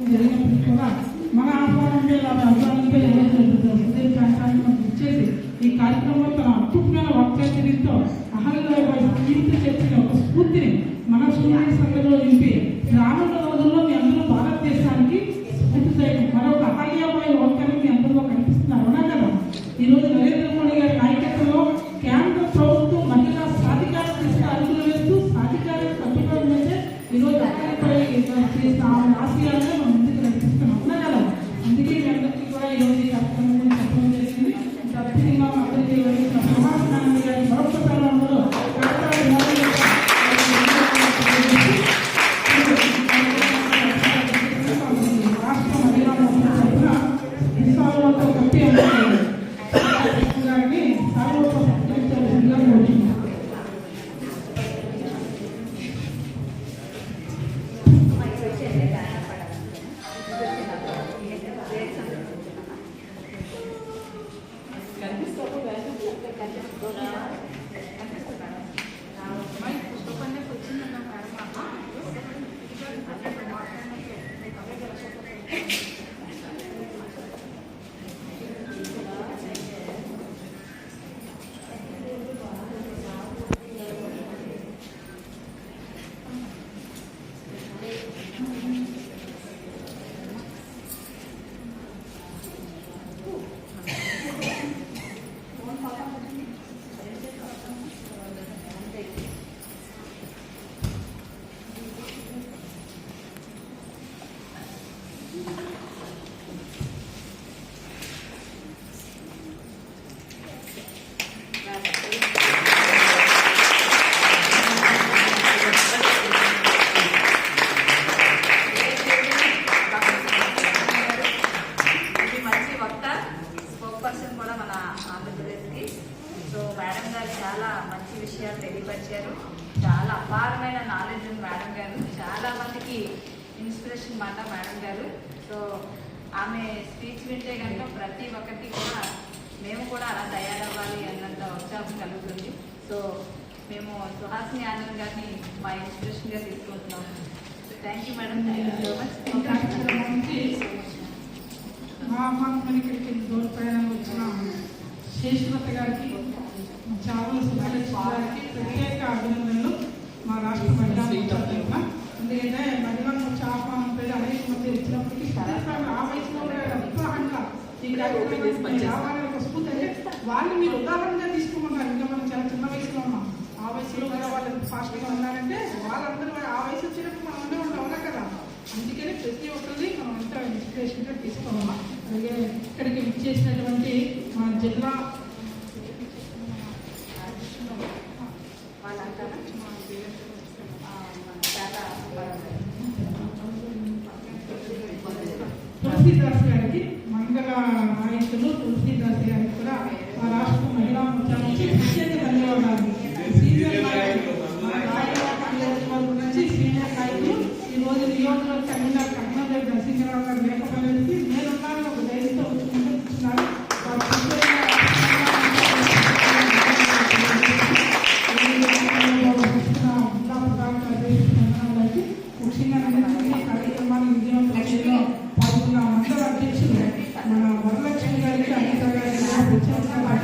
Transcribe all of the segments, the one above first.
జరిగినప్పుడు కూడా మన ఆహ్వానం మీద ఏదైతే ఉదయం ప్రాంతానికి ఇచ్చేసి ఈ కార్యక్రమంలో తన అద్భుతమైన వాక్యాచర్యంతో అహల్య కీర్తి చెప్పిన ఒక స్ఫూర్తిని మన సూర్య సంఘంలో నింపి రానున్న రోజుల్లో మీ అందరూ భారతదేశానికి స్ఫూర్తి మరొక అహల్యమైన వాక్యాన్ని మీ అందరిలో కనిపిస్తున్నారు అవునా కదా ఈరోజు నరేంద్ర మోడీ గారి నాయకత్వంలో కేంద్ర ప్రభుత్వం మహిళా సాధికారత దిశగా అడుగులు వేస్తూ సాధికారత కట్టుబడి అయితే ఈరోజు అక్కడిపై చేసిన ఆమె ఆశ గారు చాలా మంచి విషయాలు తెలియపరిచారు. చాలా అపారమైన నాలెడ్జ్ ఉంది మేడం గారు. చాలా మందికి ఇన్స్పిరేషన్ మాట మేడం గారు. సో ఆమె స్పీచ్ వింటే కనుక ప్రతి ఒక్కరికి కూడా మేము కూడా అలా తయారవ్వాలి అన్నంత ఉత్సాహం కలుగుతుంది. సో మేము సుహాసిని ఆనంద్ గారిని మా ఇన్స్పిరేషన్గా తీసుకుంటున్నాం. Thank you madam. Thank you so much మా అమ్మ ఇక్కడికి దూర ప్రయాణం వచ్చిన శేషవత గారికి చావుల సుబ్బారెడ్డి గారికి ప్రత్యేక అభినందనలు మా రాష్ట్ర మహిళా మోర్చా తరఫున ఎందుకంటే మహిళా మోర్చా పేరు అనేక మంది ఇచ్చినప్పటికీ ఆ వయసులో ఉత్సాహంగా ఈ కార్యక్రమానికి రావాలని వాళ్ళు మీరు ఉదాహరణగా తీసుకోమన్నారు. ఇంకా మనం చాలా చిన్న వయసులో ఉన్నాం. ఆ వయసులో కూడా వాళ్ళు ఫాస్ట్గా ఉన్నారంటే వాళ్ళందరూ ఆ వయసు వచ్చినప్పుడు మనం ఉండే ఉంటాం కదా? అందుకని ప్రతి ఒక్కరిని మనం ఎంత ఇన్స్పిరేషన్గా తీసుకోవాలి. అలాగే ఇక్కడికి విచ్చేసినటువంటి మా జిల్లా వాళ్ళంతా చాలా తులసీదాస్ గారికి మంగళ నాయకులు తులసీదాస్ గారికి కూడా మా రాష్ట్ర మహిళా మోర్చా ప్రత్యేక ధన్యవాదాలు. సీనియర్ నాయకులు నుంచి సీనియర్ నాయకులు ఈ రోజు నియోజకవర్గ కన్వీనర్ కర్ణదేవి నరసింహరావు గారు లేకపోయినందుకు నేనున్నాను ఒక ధైర్యంతో వచ్చి ముఖ్యంగా కార్యక్రమాన్ని విజయవంతంగా పాల్గొన్న మండల అధ్యక్షులు మన వరల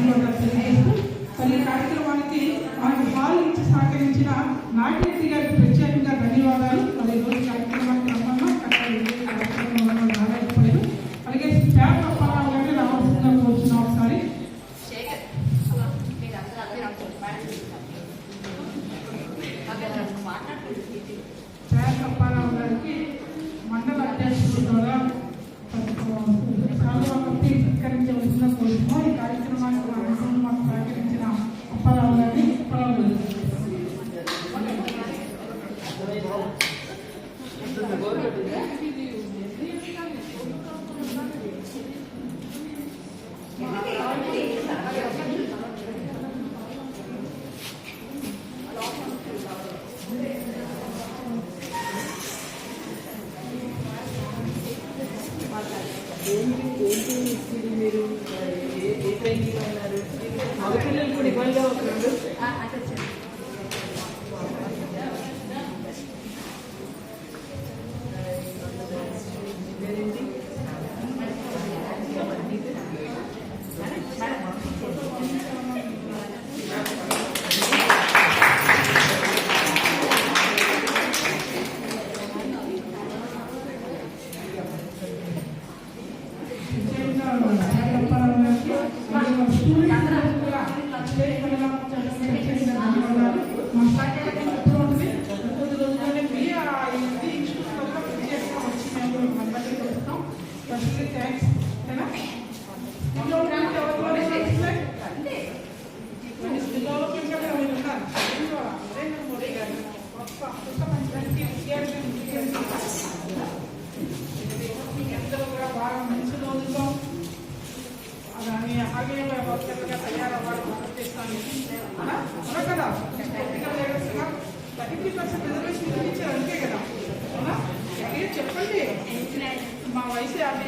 ప్రత్యేకంగా ధన్యవాదాలు తెలియజేస్తూ మరి కార్యక్రమానికి మనకు హాల్ ఇచ్చి సహకరించిన నాగరెడ్డి గారికి ప్రత్యేకంగా ధన్యవాదాలు మరి ఈ రోజు కార్యక్రమానికి రమ్మన్నా అక్కడ ఈ కార్యక్రమంలో రాలేకపోయారు అలాగే పేద పరాలు గారిని రావాల్సిందిగా కోరుతున్నాం ఒకసారి శేఖర్ మీరందరూ అందరూ మాట్లాడుతుంది పేద పరాలు గారికి మండల అధ్యక్షుల ద్వారా చాలా మంది సత్కరించవలసిన కోరుతున్నాం ఈ కార్యక్రమానికి మా అనుభవం మాకు సహకరించిన అప్పారావు గారిని అప్పారావు గారు ఏంటి ఏంటి ఇది మీరు ఏ ఏ ఉన్నారు మగపిల్లలు కూడా ఇవ్వండి ఒక రెండు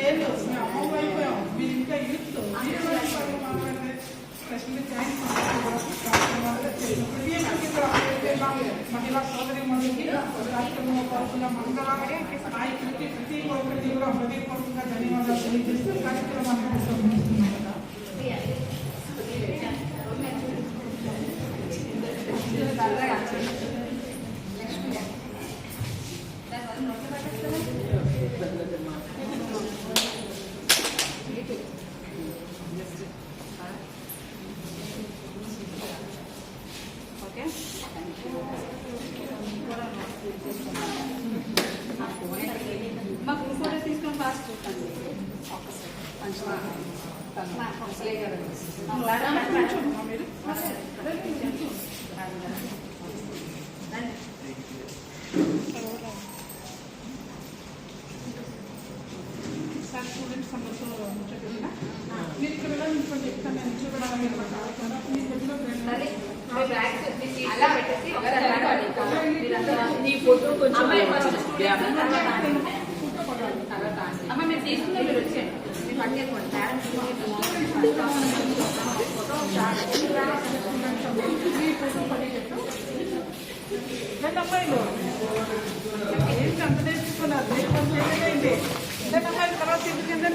వయసు మేము అమ్మ అయిపోయాం మీరు ఇంకా యూత్ మాట్లాడితే మహిళా సోదరి మందికి రాష్ట్రంలో పాల్గొన్న మంగళ నాయకులకి ప్రతి ఒక్కరికి కూడా హృదయపూర్వకంగా ధన్యవాదాలు. తెలియజేస్తూ కార్యక్రమాన్ని ప్రారంభిస్తున్నాం కదా తీసుకొని పాస్ మీరు సార్ స్టూడెంట్స్ సమస్యలు మీరు ఇక్కడ వెళ్ళాలి ఇంట్లో చెప్తాను నేను చూడడానికి మీరు మాకు కావాలి. మీరు పెట్టిన మరి సీట్లో పెట్టేసి నీ ఫోటో కొంచెం అమ్మ మీరు తీసుకుంటే మీరు వచ్చేయండి. మీరు పట్టుకోండి అమ్మాయిలు ఏంటి అంత నేర్చుకున్నారు తర్వాత ఎందుకంటే